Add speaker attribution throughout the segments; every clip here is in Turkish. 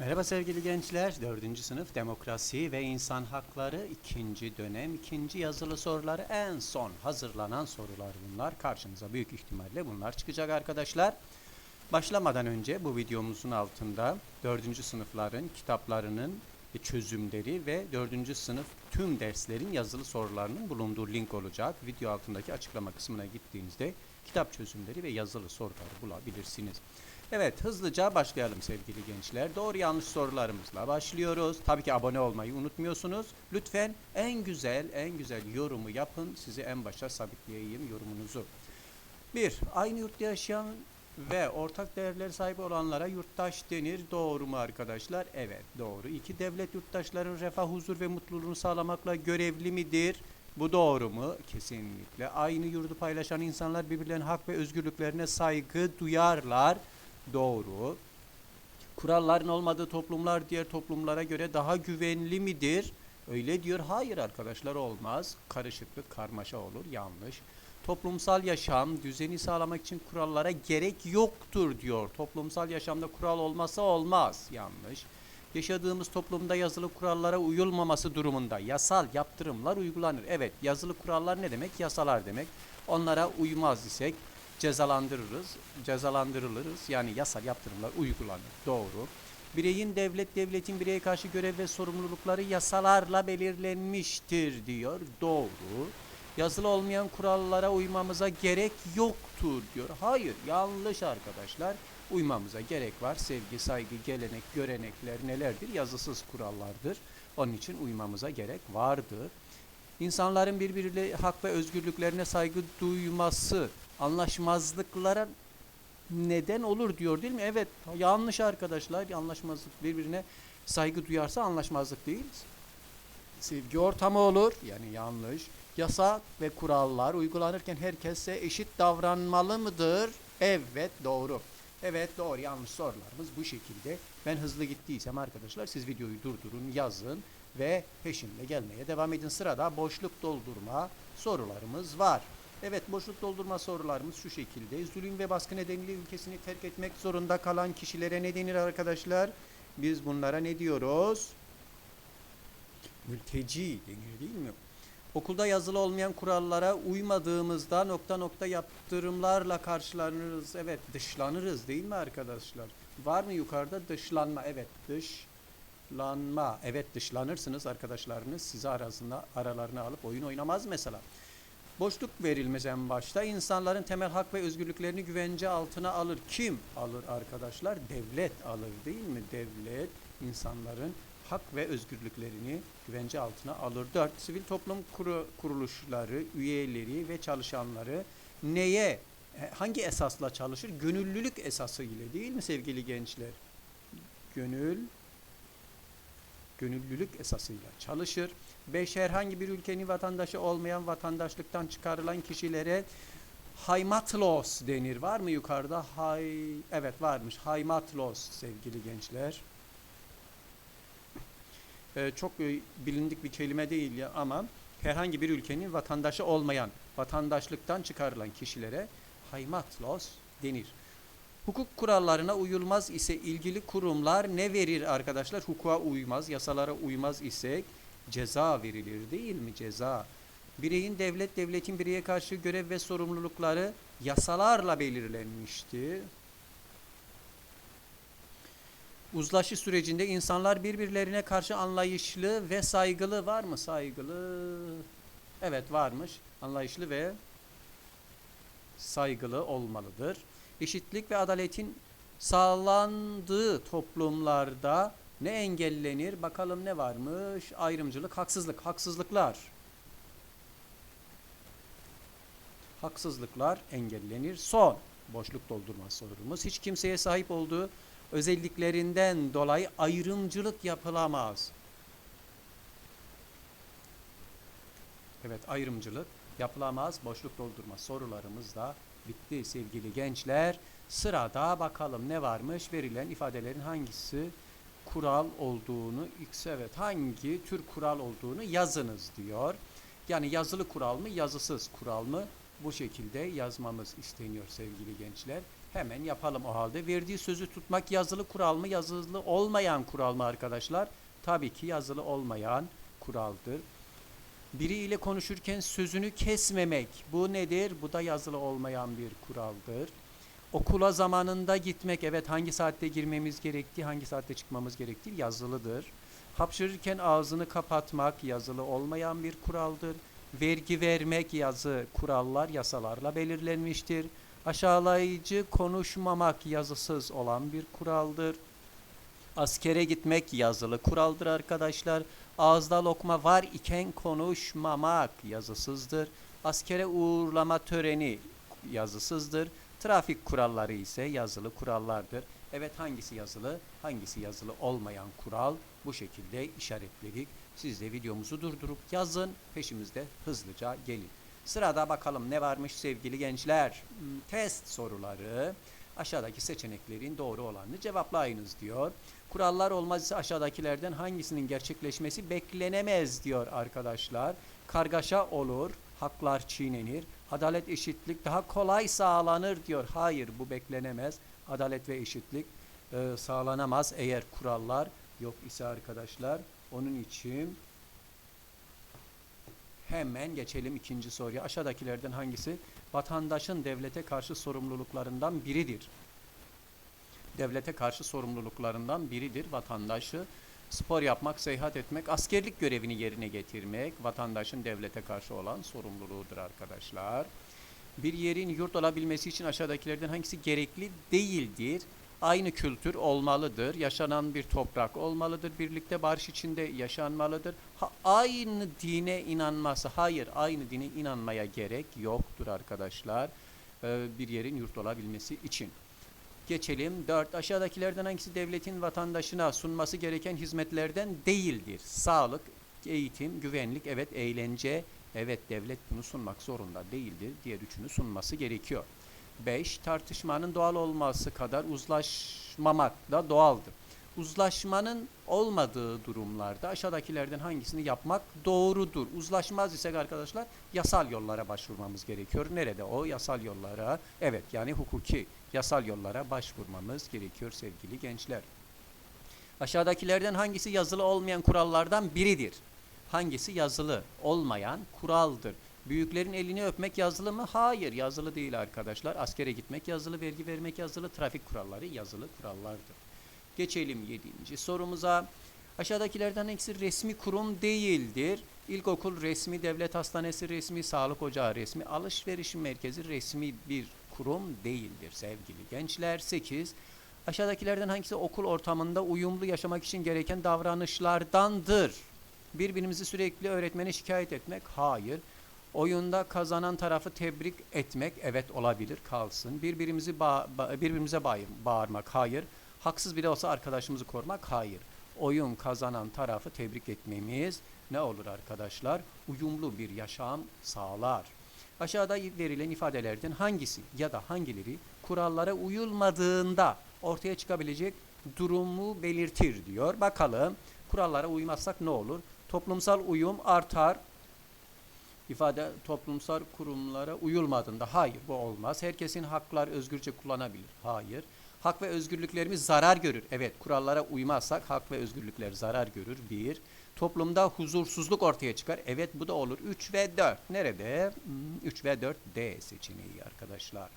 Speaker 1: Merhaba sevgili gençler. 4. sınıf demokrasi ve insan hakları 2. dönem 2. yazılı soruları en son hazırlanan sorular bunlar. Karşınıza büyük ihtimalle bunlar çıkacak arkadaşlar. Başlamadan önce bu videomuzun altında 4. sınıfların kitaplarının çözümleri ve 4. sınıf tüm derslerin yazılı sorularının bulunduğu link olacak. Video altındaki açıklama kısmına gittiğinizde kitap çözümleri ve yazılı soruları bulabilirsiniz. Evet hızlıca başlayalım sevgili gençler. Doğru yanlış sorularımızla başlıyoruz. Tabii ki abone olmayı unutmuyorsunuz. Lütfen en güzel en güzel yorumu yapın. Sizi en başa sabitleyeyim yorumunuzu. 1. Aynı yurtta yaşayan ve ortak değerler sahibi olanlara yurttaş denir. Doğru mu arkadaşlar? Evet doğru. 2. Devlet yurttaşların refah, huzur ve mutluluğunu sağlamakla görevli midir? Bu doğru mu? Kesinlikle. Aynı yurdu paylaşan insanlar birbirlerinin hak ve özgürlüklerine saygı duyarlar. Doğru. Kuralların olmadığı toplumlar diğer toplumlara göre daha güvenli midir? Öyle diyor. Hayır arkadaşlar olmaz. Karışıklık, karmaşa olur. Yanlış. Toplumsal yaşam düzeni sağlamak için kurallara gerek yoktur diyor. Toplumsal yaşamda kural olmasa olmaz. Yanlış. Yaşadığımız toplumda yazılı kurallara uyulmaması durumunda yasal yaptırımlar uygulanır. Evet, yazılı kurallar ne demek? Yasalar demek. Onlara uymaz isek cezalandırırız, cezalandırılırız. Yani yasal yaptırımlar uygulanır. Doğru. Bireyin devlet, devletin bireye karşı görev ve sorumlulukları yasalarla belirlenmiştir diyor. Doğru. Yazılı olmayan kurallara uymamıza gerek yoktur diyor. Hayır, yanlış arkadaşlar. Uymamıza gerek var. Sevgi, saygı, gelenek, görenekler nelerdir? Yazısız kurallardır. Onun için uymamıza gerek vardır. İnsanların birbiriyle hak ve özgürlüklerine saygı duyması anlaşmazlıklara neden olur diyor değil mi? Evet yanlış arkadaşlar anlaşmazlık birbirine saygı duyarsa anlaşmazlık değil. Sevgi ortamı olur yani yanlış. Yasa ve kurallar uygulanırken herkese eşit davranmalı mıdır? Evet doğru. Evet doğru yanlış sorularımız bu şekilde. Ben hızlı gittiysem arkadaşlar siz videoyu durdurun yazın ve peşimde gelmeye devam edin. Sırada boşluk doldurma sorularımız var. Evet boşluk doldurma sorularımız şu şekilde. Zulüm ve baskı nedeniyle ülkesini terk etmek zorunda kalan kişilere ne denir arkadaşlar? Biz bunlara ne diyoruz? Mülteci denir değil mi? Okulda yazılı olmayan kurallara uymadığımızda nokta nokta yaptırımlarla karşılanırız. Evet dışlanırız değil mi arkadaşlar? Var mı yukarıda dışlanma? Evet dışlanma. Evet dışlanırsınız arkadaşlarınız sizi arasında aralarına alıp oyun oynamaz mesela. Boşluk verilmez en başta. İnsanların temel hak ve özgürlüklerini güvence altına alır. Kim alır arkadaşlar? Devlet alır değil mi? Devlet insanların hak ve özgürlüklerini güvence altına alır. 4. Sivil toplum kuru, kuruluşları, üyeleri ve çalışanları neye, e, hangi esasla çalışır? Gönüllülük esası ile değil mi sevgili gençler? Gönül, gönüllülük esasıyla çalışır. 5. Herhangi bir ülkenin vatandaşı olmayan vatandaşlıktan çıkarılan kişilere haymatlos denir. Var mı yukarıda? Hay evet varmış. Haymatlos sevgili gençler. Ee, çok e, bilindik bir kelime değil ya ama herhangi bir ülkenin vatandaşı olmayan vatandaşlıktan çıkarılan kişilere haymatlos denir. Hukuk kurallarına uyulmaz ise ilgili kurumlar ne verir arkadaşlar? Hukuka uymaz, yasalara uymaz isek ceza verilir değil mi? Ceza. Bireyin devlet, devletin bireye karşı görev ve sorumlulukları yasalarla belirlenmişti. Uzlaşı sürecinde insanlar birbirlerine karşı anlayışlı ve saygılı var mı? Saygılı. Evet varmış. Anlayışlı ve saygılı olmalıdır. Eşitlik ve adaletin sağlandığı toplumlarda ne engellenir? Bakalım ne varmış? Ayrımcılık, haksızlık, haksızlıklar. Haksızlıklar engellenir. Son boşluk doldurma sorumuz. Hiç kimseye sahip olduğu özelliklerinden dolayı ayrımcılık yapılamaz. Evet ayrımcılık yapılamaz. Boşluk doldurma sorularımız da bitti sevgili gençler. Sırada bakalım ne varmış? Verilen ifadelerin hangisi kural olduğunu, x evet hangi tür kural olduğunu yazınız diyor. Yani yazılı kural mı, yazısız kural mı? Bu şekilde yazmamız isteniyor sevgili gençler. Hemen yapalım o halde. Verdiği sözü tutmak yazılı kural mı, yazılı olmayan kural mı arkadaşlar? Tabii ki yazılı olmayan kuraldır. Biriyle konuşurken sözünü kesmemek. Bu nedir? Bu da yazılı olmayan bir kuraldır. Okula zamanında gitmek. Evet hangi saatte girmemiz gerektiği, hangi saatte çıkmamız gerektiği yazılıdır. Hapşırırken ağzını kapatmak yazılı olmayan bir kuraldır. Vergi vermek yazı kurallar yasalarla belirlenmiştir. Aşağılayıcı konuşmamak yazısız olan bir kuraldır. Askere gitmek yazılı kuraldır arkadaşlar. Ağızda lokma var iken konuşmamak yazısızdır. Askere uğurlama töreni yazısızdır. Trafik kuralları ise yazılı kurallardır. Evet hangisi yazılı, hangisi yazılı olmayan kural bu şekilde işaretledik. Siz de videomuzu durdurup yazın, peşimizde hızlıca gelin. Sırada bakalım ne varmış sevgili gençler. Hmm, Test soruları. Aşağıdaki seçeneklerin doğru olanını cevaplayınız diyor. Kurallar olmaz ise aşağıdakilerden hangisinin gerçekleşmesi beklenemez diyor arkadaşlar. Kargaşa olur, haklar çiğnenir, adalet eşitlik daha kolay sağlanır diyor. Hayır bu beklenemez. Adalet ve eşitlik e, sağlanamaz eğer kurallar yok ise arkadaşlar. Onun için hemen geçelim ikinci soruya. Aşağıdakilerden hangisi vatandaşın devlete karşı sorumluluklarından biridir? devlete karşı sorumluluklarından biridir. Vatandaşı spor yapmak, seyahat etmek, askerlik görevini yerine getirmek vatandaşın devlete karşı olan sorumluluğudur arkadaşlar. Bir yerin yurt olabilmesi için aşağıdakilerden hangisi gerekli değildir? Aynı kültür olmalıdır. Yaşanan bir toprak olmalıdır. Birlikte barış içinde yaşanmalıdır. Ha, aynı dine inanması, hayır aynı dine inanmaya gerek yoktur arkadaşlar. Ee, bir yerin yurt olabilmesi için. Geçelim. 4. Aşağıdakilerden hangisi devletin vatandaşına sunması gereken hizmetlerden değildir? Sağlık, eğitim, güvenlik, evet eğlence, evet devlet bunu sunmak zorunda değildir. Diğer üçünü sunması gerekiyor. 5. Tartışmanın doğal olması kadar uzlaşmamak da doğaldır. Uzlaşmanın olmadığı durumlarda aşağıdakilerden hangisini yapmak doğrudur? Uzlaşmaz isek arkadaşlar yasal yollara başvurmamız gerekiyor. Nerede o? Yasal yollara. Evet yani hukuki yasal yollara başvurmamız gerekiyor sevgili gençler. Aşağıdakilerden hangisi yazılı olmayan kurallardan biridir? Hangisi yazılı olmayan kuraldır? Büyüklerin elini öpmek yazılı mı? Hayır, yazılı değil arkadaşlar. Askere gitmek yazılı, vergi vermek yazılı, trafik kuralları yazılı kurallardır. Geçelim yedinci sorumuza. Aşağıdakilerden hangisi resmi kurum değildir? İlkokul resmi, devlet hastanesi resmi, sağlık ocağı resmi, alışveriş merkezi resmi bir kurum değildir sevgili gençler. 8. Aşağıdakilerden hangisi okul ortamında uyumlu yaşamak için gereken davranışlardandır? Birbirimizi sürekli öğretmene şikayet etmek? Hayır. Oyunda kazanan tarafı tebrik etmek? Evet olabilir kalsın. Birbirimizi ba- ba- birbirimize bağır- bağırmak? Hayır. Haksız bile olsa arkadaşımızı korumak? Hayır. Oyun kazanan tarafı tebrik etmemiz ne olur arkadaşlar? Uyumlu bir yaşam sağlar. Aşağıda verilen ifadelerden hangisi ya da hangileri kurallara uyulmadığında ortaya çıkabilecek durumu belirtir diyor. Bakalım kurallara uymazsak ne olur? Toplumsal uyum artar. İfade toplumsal kurumlara uyulmadığında hayır bu olmaz. Herkesin haklar özgürce kullanabilir. Hayır. Hak ve özgürlüklerimiz zarar görür. Evet kurallara uymazsak hak ve özgürlükler zarar görür. Bir. Toplumda huzursuzluk ortaya çıkar. Evet bu da olur. 3 ve 4. Nerede? 3 ve 4 D seçeneği arkadaşlar.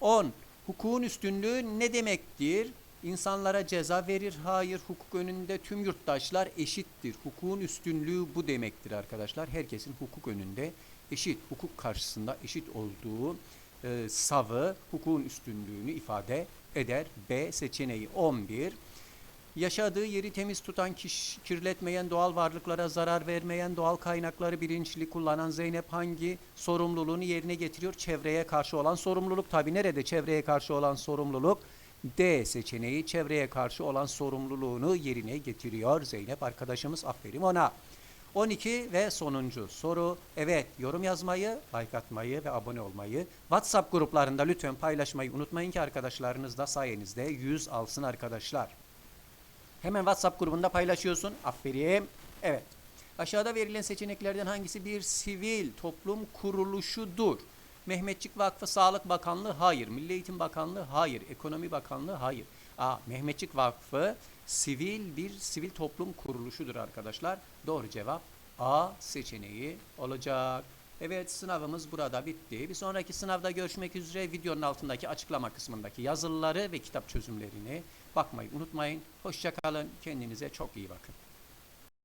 Speaker 1: 10. Hukukun üstünlüğü ne demektir? İnsanlara ceza verir. Hayır. Hukuk önünde tüm yurttaşlar eşittir. Hukukun üstünlüğü bu demektir arkadaşlar. Herkesin hukuk önünde eşit, hukuk karşısında eşit olduğu e, savı hukukun üstünlüğünü ifade eder. B seçeneği 11. Yaşadığı yeri temiz tutan, kiş, kirletmeyen, doğal varlıklara zarar vermeyen, doğal kaynakları bilinçli kullanan Zeynep hangi sorumluluğunu yerine getiriyor? Çevreye karşı olan sorumluluk. Tabi nerede çevreye karşı olan sorumluluk? D seçeneği çevreye karşı olan sorumluluğunu yerine getiriyor Zeynep arkadaşımız. Aferin ona. 12 ve sonuncu soru. Evet yorum yazmayı, like atmayı ve abone olmayı. WhatsApp gruplarında lütfen paylaşmayı unutmayın ki arkadaşlarınız da sayenizde 100 alsın arkadaşlar. Hemen WhatsApp grubunda paylaşıyorsun. Aferin. Evet. Aşağıda verilen seçeneklerden hangisi bir sivil toplum kuruluşudur? Mehmetçik Vakfı Sağlık Bakanlığı hayır. Milli Eğitim Bakanlığı hayır. Ekonomi Bakanlığı hayır. A. Mehmetçik Vakfı sivil bir sivil toplum kuruluşudur arkadaşlar. Doğru cevap A seçeneği olacak. Evet sınavımız burada bitti. Bir sonraki sınavda görüşmek üzere videonun altındaki açıklama kısmındaki yazıları ve kitap çözümlerini bakmayı unutmayın. Hoşçakalın. Kendinize çok iyi bakın.